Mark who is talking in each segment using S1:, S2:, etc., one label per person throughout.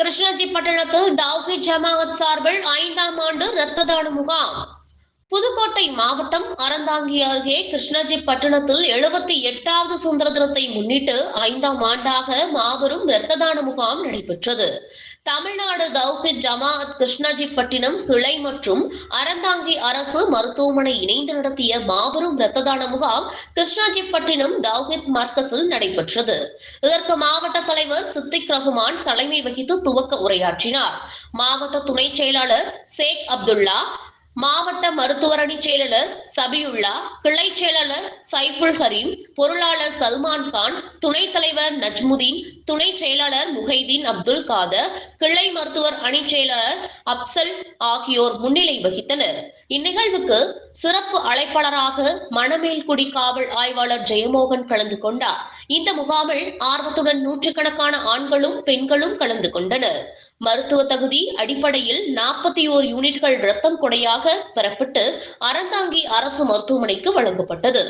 S1: கிருஷ்ணஜி பட்டணத்தில் தாவ்கி ஜமாவத் சார்பில் ஐந்தாம் ஆண்டு இரத்த தான முகாம். புதுக்கோட்டை மாவட்டம் அறந்தாங்கி அருகே கிருஷ்ணஜி பட்டணத்தில் எழுபத்தி எட்டாவது சுதந்திர தினத்தை முன்னிட்டு ஐந்தாம் ஆண்டாக மாபெரும் இரத்த தான முகாம் நடைபெற்றது. தமிழ்நாடு தௌஹித் ஜமாஅத் கிருஷ்ணஜி பட்டினம் கிளை மற்றும் அறந்தாங்கி அரசு மருத்துவமனை இணைந்து நடத்திய மாபெரும் இரத்த தான முகாம் கிருஷ்ணாஜி பட்டினம் தௌஹித் மர்க்கஸில் நடைபெற்றது. இதற்கு மாவட்ட தலைவர் சித்திக் ரகுமான் தலைமை வகித்து துவக்க உரையாற்றினார். மாவட்ட துணை செயலாளர் சேக் அப்துல்லா மாவட்ட மருத்துவர் அணி செயலாளர் சபியுல்லா கிளை செயலாளர் சைஃபுல் ஹரீம் பொருளாளர் சல்மான் கான் துணைத் தலைவர் நஜ்முதீன் துணை செயலாளர் முஹைதீன் அப்துல் காதர் கிளை மருத்துவர் அணி செயலாளர் அப்சல் ஆகியோர் முன்னிலை வகித்தனர். இந்நிகழ்வுக்கு சிறப்பு அழைப்பாளராக மணமேல்குடி காவல் ஆய்வாளர் ஜெயமோகன் கலந்து கொண்டார். இந்த முகாமில் ஆர்வத்துடன் நூற்றுக்கணக்கான ஆண்களும் பெண்களும் கலந்து கொண்டனர். மருத்துவ தகுதி அடிப்படையில் நாற்பத்தி ஓர் யூனிட்கள் ரத்தம் கொடையாக பெறப்பட்டு அறந்தாங்கி அரசு மருத்துவமனைக்கு வழங்கப்பட்டது.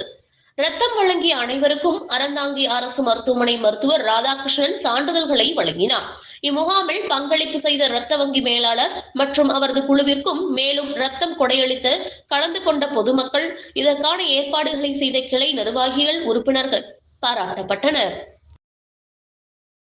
S1: ரத்தம் வழங்கிய அனைவருக்கும் அறந்தாங்கி அரசு மருத்துவமனை மருத்துவர் ராதாகிருஷ்ணன் சான்றிதழ்களை வழங்கினார். இம்முகாமில் பங்களிப்பு செய்த இரத்த வங்கி மேலாளர் மற்றும் அவரது குழுவிற்கும் மேலும் ரத்தம் கொடையளித்து கலந்து கொண்ட பொதுமக்கள் இதற்கான ஏற்பாடுகளை செய்த கிளை நிர்வாகிகள் உறுப்பினர்கள் பாராட்டப்பட்டனர்.